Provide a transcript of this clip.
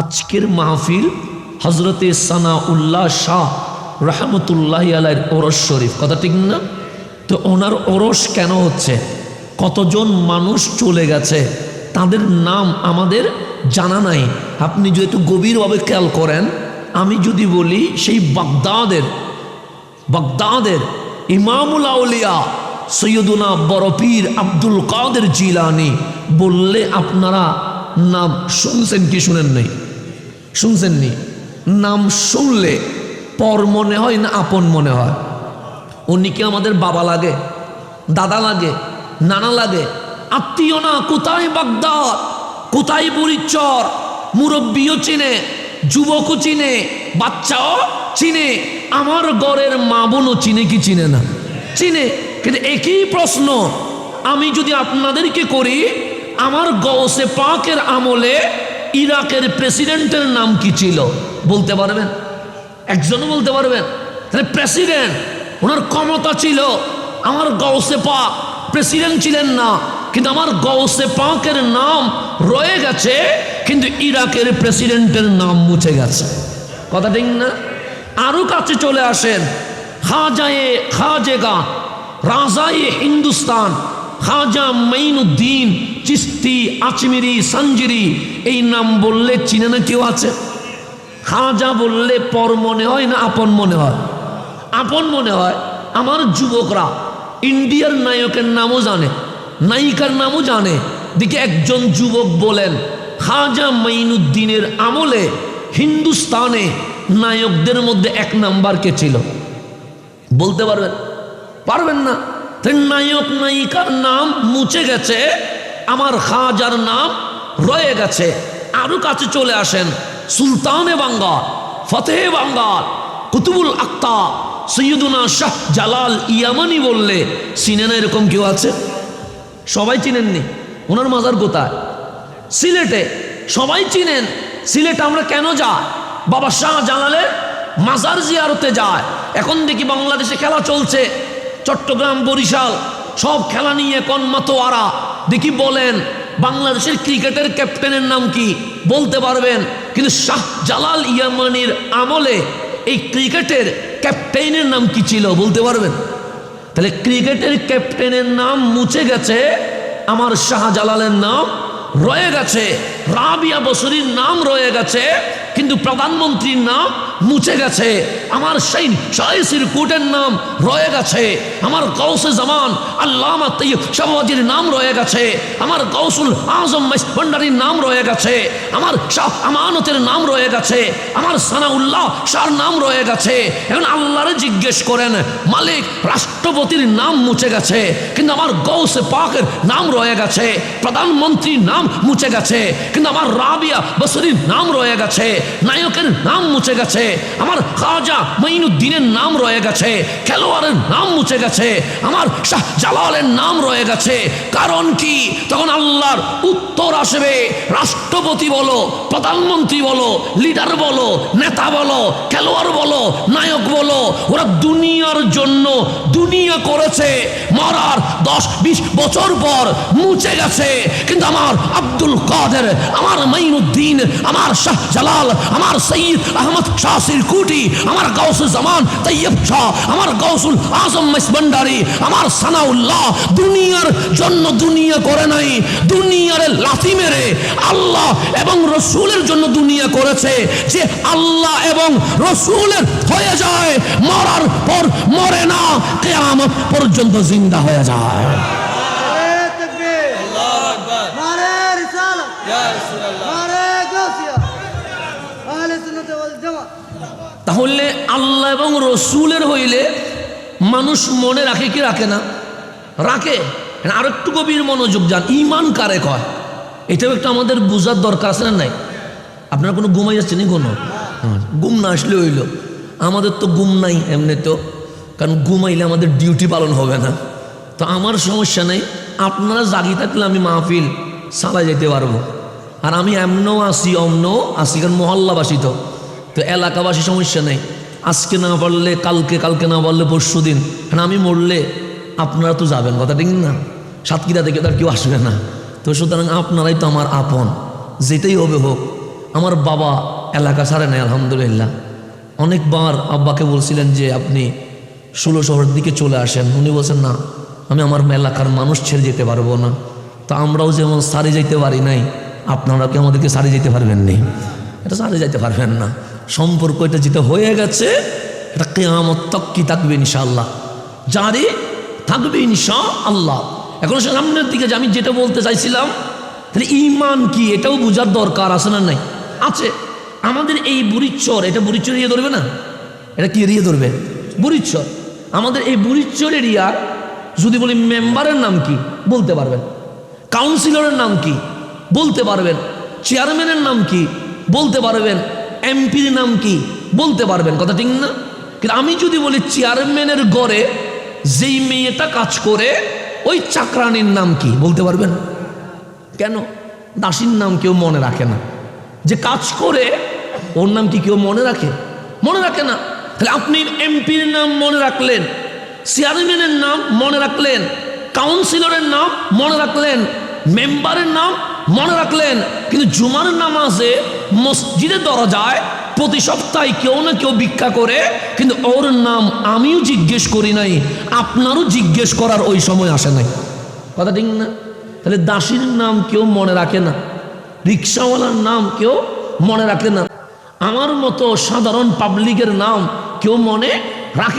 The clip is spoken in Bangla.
আজকের মাহফিল হজরতে সানা উল্লাহ শাহ রহমতুল্লাহ আলাইয়ের ওরস শরীফ। কথা ঠিক না? তো ওনার ওরস কেন হচ্ছে? কতজন মানুষ চলে গেছে? তাদের নাম আমাদের জানা নাই। আপনি যদি একটু গভীরভাবে খেয়াল করেন, আমি যদি বলি সেই বাগদাদের বাগদাদের ইমামুল আউলিয়া সৈয়দুনা বরপীর আব্দুল কাদের জিলানি বললে আপনারা নাম শুনছেন কি শুনেন নাই? শুনছেননি? নাম শুনলে পর মনে হয় না আপন মনে হয়? উনি কি আমাদের বাবা লাগে, দাদা লাগে, নানা লাগে? আত্মীয় না, কোথায় বাগদাদ? কোথায় বুড়িচর? মুরব্বীও চিনে, যুবকও চিনে, বাচ্চাও চিনে, আমার গড়ের মা বোনও চিনে কি চিনে না? চিনে, কিন্তু একই প্রশ্ন, আমি যদি আপনাদেরকে করি, আমার গৌসে পাকের আমলে ইরাকের প্রেসিডেন্টের নাম কি ছিল? বলতে পারবেন? একজনও বলতে পারবেন? তাহলে প্রেসিডেন্ট, ওনার ক্ষমতা ছিল। আমার গৌসে পাক প্রেসিডেন্ট ছিলেন না, কিন্তু আমার গৌসে পাকের নাম রয়ে গেছে, কিন্তু ইরাকের প্রেসিডেন্টের নাম মুছে গেছে। কথা ঠিক না? আরও কাছে চলে আসেন। খাজায়ে খাজেগা, রাজায়ে হিন্দুস্তান, খাজা মাইনুদ্দিন চিস্তি আচমিরি সঞ্জিরি এই নাম বললে চিনে না কেউ আছে? খাজা বললে পর মনে হয় না আপন মনে হয়? আপন মনে হয় আমার যুবকরা, ইন্ডিয়ার নায়কের নামও জানে, নায়িকার নামও জানে। দিকে একজন যুবক বলেন, খাজা মাইনুদ্দিনের আমলে হিন্দুস্তানে নায়কদের মধ্যে এক নাম্বার কে ছিল? বলতে পারবেন? পারবেন না? নায়ক নায়িকার নাম মুছে গেছে। আমার খাজার নাম রয়ে গেছে। আরও কাছে চলে আসেন সুলতানে বাঙ্গাল ফতেহ বাঙ্গাল কুতুবুল আক্তা, সৈয়দুনা শাহ জালাল ইয়ামানি বললে চিনেন এরকম কেউ আছে? সবাই চিনেননি? ওনার মাজার কোথায়? সিলেটে। সবাই চিনেন? সিলেট আমরা কেন যাই? বাবা শাহ জালালের মাজার জিয়ারতে যায়। এখন দেখি বাংলাদেশে খেলা চলছে। চট্টগ্রাম বরিশাল, সব খেলা নিয়ে এখন মাতোয়ারা দেখি বলেন, বাংলাদেশের ক্রিকেটের ক্যাপ্টেনের নাম কি? বলতে পারবেন। কিন্তু শাহ জালাল ইয়ামানির আমলে এই ক্রিকেটের ক্যাপ্টেনের নাম কি ছিল? বলতে পারবেন? তাহলে ক্রিকেটের ক্যাপ্টেনের নাম মুছে গেছে, আমার শাহজালালের নাম রয়ে গেছে, রাবিয়া বসরির নাম রয়ে গেছে, কিন্তু প্রধানমন্ত্রীর নাম মুছে গেছে। আমার সেই শাহিসির কোর্টের নাম রয়ে গেছে। আমার গৌসে জামান আল্লামা তৈয়ব শাহবাজির নাম রয়ে গেছে। আমার গৌসুল আজম ভান্ডারির নাম রয়ে গেছে। আমার শাহ আমানতের নাম রয়ে গেছে। আমার সানাউল্লাহ শাহর নাম রয়ে গেছে। এখন আল্লাহরে জিজ্ঞেস করেন, মালিক, রাষ্ট্রপতির নাম মুছে গেছে, কিন্তু আমার গৌসে পাকের নাম রয়ে গেছে, প্রধানমন্ত্রীর নাম মুছে গেছে, কিন্তু আমার রাবিয়া বসরির নাম রয়ে গেছে, নায়কের নাম মুছে গেছে আমার খাজা মাইনুদ্দিনের নাম রয়ে গেছে, খেলোয়াড়ের নাম মুছে গেছে, আমার শাহ জালালের নাম রয়ে গেছে। কারণ কি? তখন আল্লাহর উত্তর আসবে, রাষ্ট্রপতি বলো, প্রধানমন্ত্রী বলো, লিডার বলো, নেতা বলো, খেলোয়াড় বলো, নায়ক বলো, ওরা দুনিয়ার জন্য দুনিয়া করেছে, মরার দশ বিশ বছর পর মুছে গেছে। কিন্তু আমার আব্দুল কাদের, আমার মাইনুদ্দিন, আমার শাহ জালাল, আমার সঈদ আহমদ শাহ সিরকুটি আমার গৌসুল জামান তৈয়ব শাহ, আমার গৌসুল আজম আমার সানাউল্লাহ, দুনিয়ার জন্য দুনিয়া করে নাই, দুনিয়ার লাথি মেরে আল্লাহ এবং রসুলের জন্য দুনিয়া করেছে, যে আল্লাহ এবং রসুলের হয়ে যায়, মরার পর মরে না, কেয়ামত পর্যন্ত জিন্দা হয়ে যায়। তাহলে আল্লাহ এবং রসুলের হইলে মানুষ মনে রাখে কি রাখে না? রাখে। আর একটু গভীর মনোযোগ যান। ইমান কারে কয়? এটাও একটু আমাদের বোঝার দরকার আছে না নাই? আপনার কোনো ঘুমাই যাচ্ছে নি কোনো? গুম না আসলে হইল। আমাদের তো গুম নাই এমনি তো। কারণ ঘুমাইলে আমাদের ডিউটি পালন হবে না। তো আমার সমস্যা নেই। আপনারা জাগি থাকলে আমি মাহফিল চালাই যেতে পারব। আর আমি এমনও আসি অমনও আসি কারণ মহল্লাবাসী তো। তো এলাকাবাসী সমস্যা নেই। আজকে না পারলে, কালকে কালকে না পারলে পরশু দিন। কারণ আমি মরলে আপনারা তো যাবেন, কথা ঠিক না? সাতক্ষীরা থেকে তার কেউ আসবে না। তো সুতরাং আপনারাই তো আমার আপন। যেটাই হবে হোক, আমার বাবা এলাকা ছাড়ে নাই, আলহামদুলিল্লাহ। অনেকবার আব্বাকে বলছিলেন যে, আপনি ষোলো শহরের দিকে চলে আসেন। উনি বলছেন, না, আমি আমার এলাকার মানুষ ছেড়ে যেতে পারব না। তো আমরাও যেমন সারি যেতে পারি নাই, আপনারা কি আমাদেরকে সারি যেতে পারবেন নি? এটা সারি যেতে পারবেন না। সম্পর্ক এটা যেটা হয়ে গেছে, এটা কেয়ামত তক কি থাকবে ইনশাআল্লাহ? জারি থাকবে ইনশা আল্লাহ এখন সামনের দিকে যে আমি যেটা বলতে চাইছিলাম, তাহলে ইমান কি এটাও বোঝার দরকার আছে না নাই? আছে। আমাদের এই বুড়িচ্চর এটা বুড়িচ্চর এরিয়া ধরবে না? এটা কি এরিয়া ধরবে? বুড়িচ্চর আমাদের এই বুড়িচ্চর এরিয়ার যদি বলি মেম্বারের নাম কি, বলতে পারবেন। কাউন্সিলরের নাম কি, বলতে পারবেন। চেয়ারম্যানের নাম কি, বলতে পারবেন। এমপির নাম কি? বলতে পারবেন, কথা ঠিক না? কিন্তু আমি যদি বলি চেয়ারম্যানের গড়ে যেই মেয়েটা কাজ করে, ওই চাকরানির নাম কি? বলতে পারবেন? কেন? দাসীর নাম কেউ মনে রাখে না। যে কাজ করে, ওর নাম কি কেউ মনে রাখে? মনে রাখে না। তাহলে আপনি এমপির নাম মনে রাখলেন, চেয়ারম্যানের নাম মনে রাখলেন, কাউন্সিলরের নাম মনে রাখলেন মেম্বারের নাম মনে রাখলেন, কিন্তু জুমার নামাজে মসজিদে দরজায় প্রতি সপ্তাহে কেউ না কেউ ভিক্ষা করে, কিন্তু ওর নাম আমিও জিজ্ঞেস করি নাই, আপনারও জিজ্ঞেস করার ওই সময় আসে নাই। কথা ঠিক না? তাহলে দাসীর নাম কেউ মনে রাখে না, রিক্সাওয়ালার নাম কেউ মনে রাখে না। আমার মতো সাধারণ পাবলিকের নাম কেউ মনে